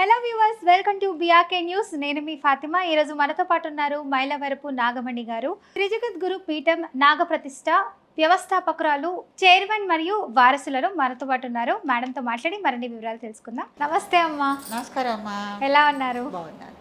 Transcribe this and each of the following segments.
Hello viewers welcome to BRK news నేను మీ ఫాతిమా. ఈరోజు మనతో పాటు ఉన్నారు మైలవరపు నాగమణి గారు. త్రిజగద్గురు పీఠం నాగప్రతిష్ఠ వ్యవస్థాపకురాలు చైర్మన్ మరియు వారసులను మనతో పాటు ఉన్నారు. మేడంతో మాట్లాడి మరిన్ని వివరాలు తెలుసుకుందాం. నమస్తే అమ్మా. నమస్కారం అమ్మా. ఎలా ఉన్నారు? బాగున్నాను.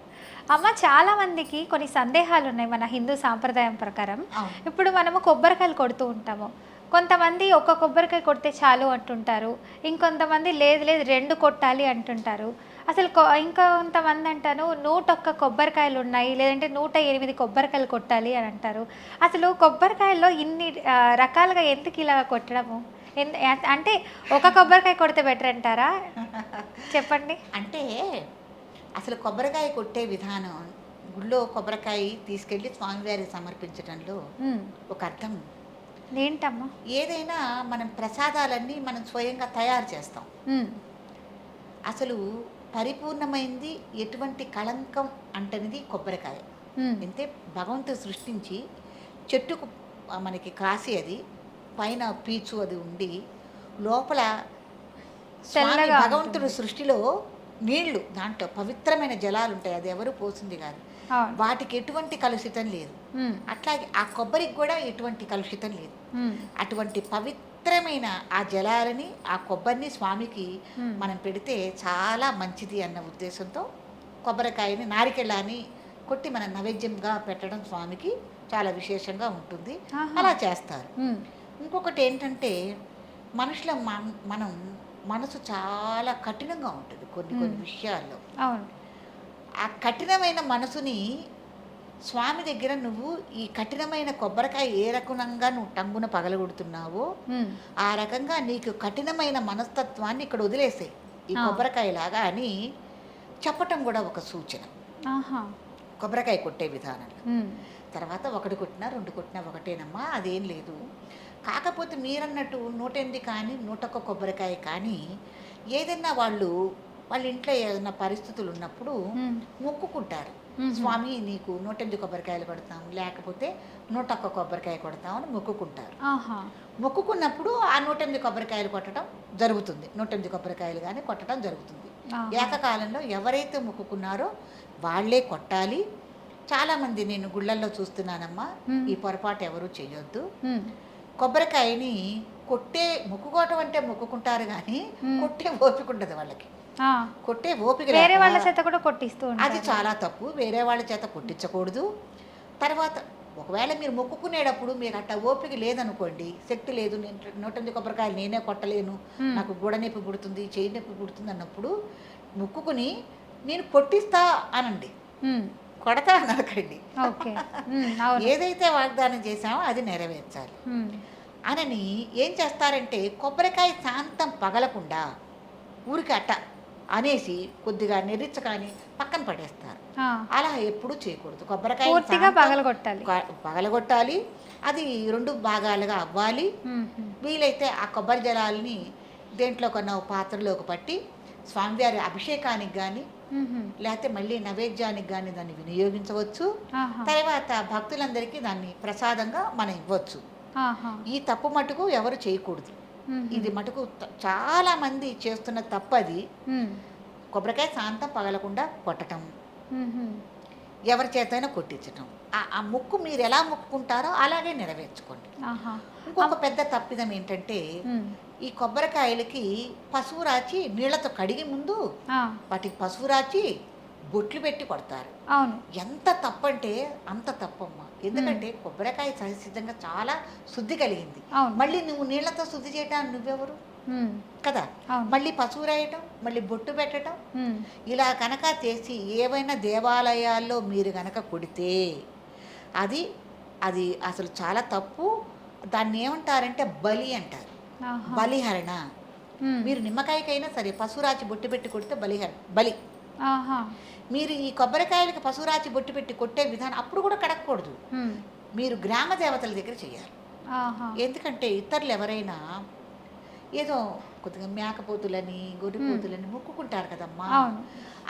అమ్మ చాలా మందికి కొన్ని సందేహాలు ఉన్నాయి మన హిందూ సాంప్రదాయం ప్రకారం. ఇప్పుడు మనము కొబ్బరికాయలు కొడుతూ ఉంటాము. కొంతమంది ఒక కొబ్బరికాయ కొడితే చాలు అంటుంటారు. ఇంకొంతమంది లేదు లేదు రెండు కొట్టాలి అంటుంటారు. అసలు కొ- ఇంకొంతమంది అంటాను నూట ఒక్క కొబ్బరికాయలు ఉన్నాయి లేదంటే నూట ఎనిమిది కొబ్బరికాయలు కొట్టాలి అని అంటారు. అసలు కొబ్బరికాయల్లో ఇన్ని రకాలుగా ఎందుకు ఇలా కొట్టడము? అంటే ఒక కొబ్బరికాయ కొడితే బెటర్ అంటారా? చెప్పండి. అంటే అసలు కొబ్బరికాయ కొట్టే విధానం గుళ్ళో కొబ్బరికాయ తీసుకెళ్ళి స్వామివారికి సమర్పించడంలో ఒక అర్థం. ఏంటమ్మా? ఏదైనా మనం ప్రసాదాలన్నీ మనం స్వయంగా తయారు చేస్తాం. అసలు పరిపూర్ణమైంది ఎటువంటి కళంకం అంటనిది కొబ్బరికాయ. అంటే భగవంతుడు సృష్టించి చెట్టుకు మనకి కాసి అది పైన పీచు అది ఉండి లోపల భగవంతుడు. సృష్టిలో నీళ్ళు దాంట్లో పవిత్రమైన జలాలు ఉంటాయి అది ఎవరు పోసింది కాదు. వాటికి ఎటువంటి కలుషితం లేదు. అట్లాగే ఆ కొబ్బరికి కూడా ఎటువంటి కలుషితం లేదు. అటువంటి పవిత్రమైన ఆ జలాలని ఆ కొబ్బరిని స్వామికి. మనం పెడితే చాలా మంచిది అన్న ఉద్దేశంతో కొబ్బరికాయని నారికెళ్ళాని కొట్టి మన నైవేద్యంగా పెట్టడం స్వామికి చాలా విశేషంగా ఉంటుంది. అలా చేస్తారు ఇంకొకటి ఏంటంటే మనుషుల మన- మనం మనసు చాలా కఠినంగా ఉంటుంది కొన్ని కొన్ని. విషయాల్లో ఆ కఠినమైన మనసుని స్వామి దగ్గర నువ్వు ఈ కఠినమైన కొబ్బరికాయ ఏ రకంగా నువ్వు టంగున పగలగొడుతున్నావో ఆ రకంగా నీకు కఠినమైన మనస్తత్వాన్ని ఇక్కడ వదిలేసాయి ఈ. కొబ్బరికాయ లాగా అని చెప్పటం కూడా ఒక సూచన. కొబ్బరికాయ కొట్టే విధానంలో. తర్వాత ఒకటి కొట్టినా రెండు కొట్టినా ఒకటేనమ్మా అదేం లేదు. కాకపోతే మీరన్నట్టు నూట ఎనిమిది కానీ నూట ఒక్క కొబ్బరికాయ కానీ ఏదైనా వాళ్ళు వాళ్ళ ఇంట్లో ఏదైనా పరిస్థితులు ఉన్నప్పుడు మొక్కుకుంటారు. స్వామి నీకు నూట ఎనిమిది కొబ్బరికాయలు కొడతాం లేకపోతే నూట ఒక్క కొబ్బరికాయ కొడతాం అని మొక్కుకుంటారు. మొక్కుకున్నప్పుడు ఆ నూట ఎనిమిది కొబ్బరికాయలు కొట్టడం జరుగుతుంది. నూట ఎనిమిది కొబ్బరికాయలు కానీ కొట్టడం జరుగుతుంది. ఏకకాలంలో ఎవరైతే మొక్కుకున్నారో వాళ్ళే కొట్టాలి. చాలామంది నేను గుళ్ళల్లో చూస్తున్నానమ్మా మ్మ్. ఈ పొరపాటు ఎవరు చేయొద్దు. కొబ్బరికాయని కొట్టే మొక్కుకోవటం అంటే మొక్కుకుంటారు కానీ. కొట్టే ఓపిక ఉండదు వాళ్ళకి. కొట్టే ఓపిక వేరే వాళ్ళ చేత కూడా కొట్టిస్తూ అది చాలా తప్పు. వేరే వాళ్ళ చేత కొట్టించకూడదు. తర్వాత ఒకవేళ మీరు మొక్కుకునేటప్పుడు మీకు అట్ట ఓపిక లేదనుకోండి శక్తి లేదు నేను నూట ఎనిమిది కొబ్బరికాయలు నేనే కొట్టలేను. నాకు గుడ నొప్పి పుడుతుంది చేయి నొప్పి పుడుతుంది అన్నప్పుడు మొక్కుకుని నేను కొట్టిస్తా అనండి. కొడతా అనకండి. ఏదైతే వాగ్దానం చేశామో అది నెరవేర్చాలి. అనని ఏం చేస్తారంటే కొబ్బరికాయ శాంతం పగలకుండా ఊరికి అట్ట అనేసి కొద్దిగా నెరిచ్చ కానీ పక్కన పడేస్తారు. అలా ఎప్పుడూ చేయకూడదు. కొబ్బరికాయ పూర్తిగా పగలగొట్టాలి. పగలగొట్టాలి. అది రెండు భాగాలుగా అవ్వాలి. వీలైతే ఆ కొబ్బరి జలాలని దేంట్లో కొన్న ఒక పాత్రలోకి పట్టి స్వామివారి అభిషేకానికి కానీ లేకపోతే మళ్ళీ నైవేద్యానికి కానీ దాన్ని వినియోగించవచ్చు. తర్వాత భక్తులందరికీ దాన్ని ప్రసాదంగా మనం ఇవ్వచ్చు. ఈ తప్పు మటుకు ఎవరు చేయకూడదు. ఇది మటుకు చాలా మంది చేస్తున్న తప్పది. కొబ్బరికాయ శాంతం పగలకుండా ఉమ్, ఎవరి చేతైనా కొట్టించటం. ఆ- ముక్కు మీరు ఎలా మొక్కుకుంటారో అలాగే నెరవేర్చుకోండి. ఆహా, ఇంకొక పెద్ద తప్పిదం ఏంటంటే ఈ కొబ్బరికాయలకి పసుపు రాచి నీళ్ళతో కడిగి ముందు వాటికి పసుపు రాచి బొట్లు పెట్టి కొడతారు. అవును. ఎంత తప్పంటే అంత తప్పమ్మా. ఎందుకంటే కొబ్బరికాయ సహజంగా చాలా శుద్ధి కలిగింది. మళ్ళీ నువ్వు నీళ్ళతో శుద్ధి చేయడానికి నువ్వెవరు? కదా? మళ్ళీ పసుపు రాయటం మళ్ళీ బొట్టు పెట్టడం ఇలా కనుక చేసి ఏవైనా దేవాలయాల్లో మీరు కనుక కొడితే అది అది అసలు చాలా తప్పు. దాన్ని ఏమంటారంటే బలి అంటారు. బలిహరణ. మీరు నిమ్మకాయకైనా సరే పశురాచి బొట్టు పెట్టి కొడితే బలిహరణ బలి. మీరు ఈ కొబ్బరికాయలకి పశురాచి బొట్టు పెట్టి కొట్టే విధానం అప్పుడు కూడా కడగకూడదు. మీరు గ్రామ దేవతల దగ్గర చేయాలి. ఎందుకంటే ఇతరులు ఎవరైనా ఏదో కొద్దిగా మేకపోతులని గొర్రెపోతులని మొక్కుకుంటారు కదమ్మా.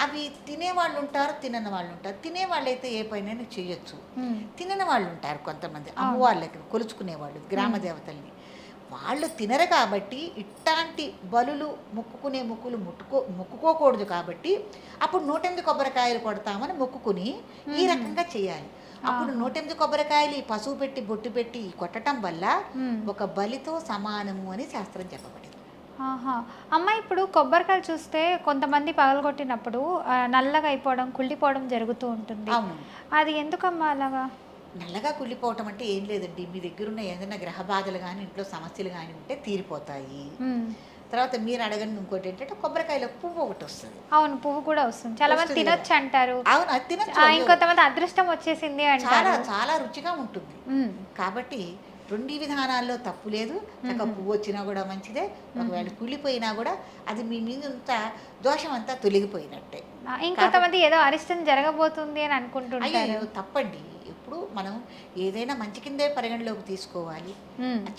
అవి తినేవాళ్ళు ఉంటారు తినని వాళ్ళు ఉంటారు తినేవాళ్ళు అయితే ఏ పైన చేయొచ్చు. తినని వాళ్ళు ఉంటారు కొంతమంది. అమ్మవాళ్ళకి కొలుచుకునేవాళ్ళు గ్రామ దేవతల్ని. వాళ్ళు తినరు కాబట్టి ఇట్లాంటి బలులు మొక్కుకునే మొక్కులు ముట్టుకో మొక్కుకోకూడదు కాబట్టి అప్పుడు నూటెనిమిది కొబ్బరికాయలు కొడతామని మొక్కుకుని ఈ. రకంగా చేయాలి అప్పుడు. నూటెనిమిది కొబ్బరికాయలు ఈ పసుపు పెట్టి బొట్టు పెట్టి కొట్టడం వల్ల. ఒక బలితో సమానము అని శాస్త్రం చెప్పబడింది ఆహా అమ్మ ఇప్పుడు కొబ్బరికాయలు చూస్తే కొంతమంది పగలగొట్టినప్పుడు నల్లగా అయిపోవడం కుళ్ళిపోవడం జరుగుతూ ఉంటుంది అది ఎందుకమ్మా అలాగా నల్లగా కుళ్ళిపోవటం అంటే ఏం లేదండి. మీ దగ్గర ఉన్న ఏదైనా గ్రహ బాధలు కానీ ఇంట్లో సమస్యలు కానీ ఉంటే తీరిపోతాయి. తర్వాత మీరు అడగండి ఇంకోటి ఏంటంటే కొబ్బరికాయలో పువ్వు ఒకటి వస్తుంది. అవును పువ్వు కూడా వస్తుంది. చాలా మంది తినొచ్చు అంటారు. అవును అది తినచ్చు. ఇంకొంతమంది అదృష్టం వచ్చేసింది చాలా చాలా రుచిగా ఉంటుంది. కాబట్టి రెండు విధానాల్లో తప్పు లేదు. చక్క. పువ్వు వచ్చినా కూడా మంచిదే. ఒకవేళ కుళ్ళిపోయినా కూడా అది మీ మీద దోషం అంతా తొలగిపోయినట్టే ఇంకొంతమంది ఏదో అరిష్టం జరగబోతుంది అని అయ్యో తప్పండి. మనం ఏదైనా మంచి కిందే పరిగణలోకి తీసుకోవాలి.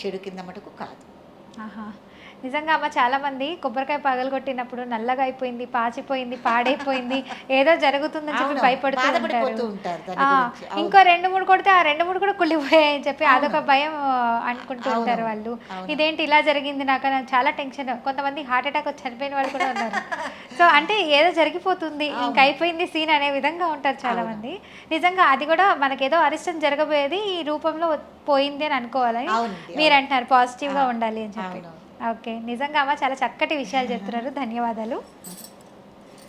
చెడు కింద మటుకు కాదు నిజంగా అమ్మ చాలా మంది కొబ్బరికాయ పగలగొట్టినప్పుడు నల్లగా అయిపోయింది పాచిపోయింది పాడైపోయింది ఏదో జరుగుతుందని చెప్పి భయపడుతూ ఉంటారు. ఇంకో రెండు మూడు కొడితే ఆ రెండు మూడు కూడా కుళ్ళిపోయాయి అని చెప్పి. అదొక భయం అనుకుంటూ ఉంటారు వాళ్ళు. ఇదేంటి ఇలా జరిగింది నాకు చాలా టెన్షన్ కొంతమంది హార్ట్ అటాక్ వచ్చి చనిపోయిన వాళ్ళు కూడా ఉన్నారు సో అంటే ఏదో జరిగిపోతుంది. ఇంక అయిపోయింది సీన్ అనే విధంగా ఉంటారు చాలా. మంది నిజంగా అది కూడా మనకేదో అరిష్టం జరగబోయేది ఈ రూపంలో పోయింది అని అనుకోవాలని మీరు. అంటున్నారు పాజిటివ్గా ఆ, ఉండాలి అని. ఓకే. నిజంగా అమ్మ చాలా చక్కటి విషయాలు చెప్తున్నారు. ధన్యవాదాలు.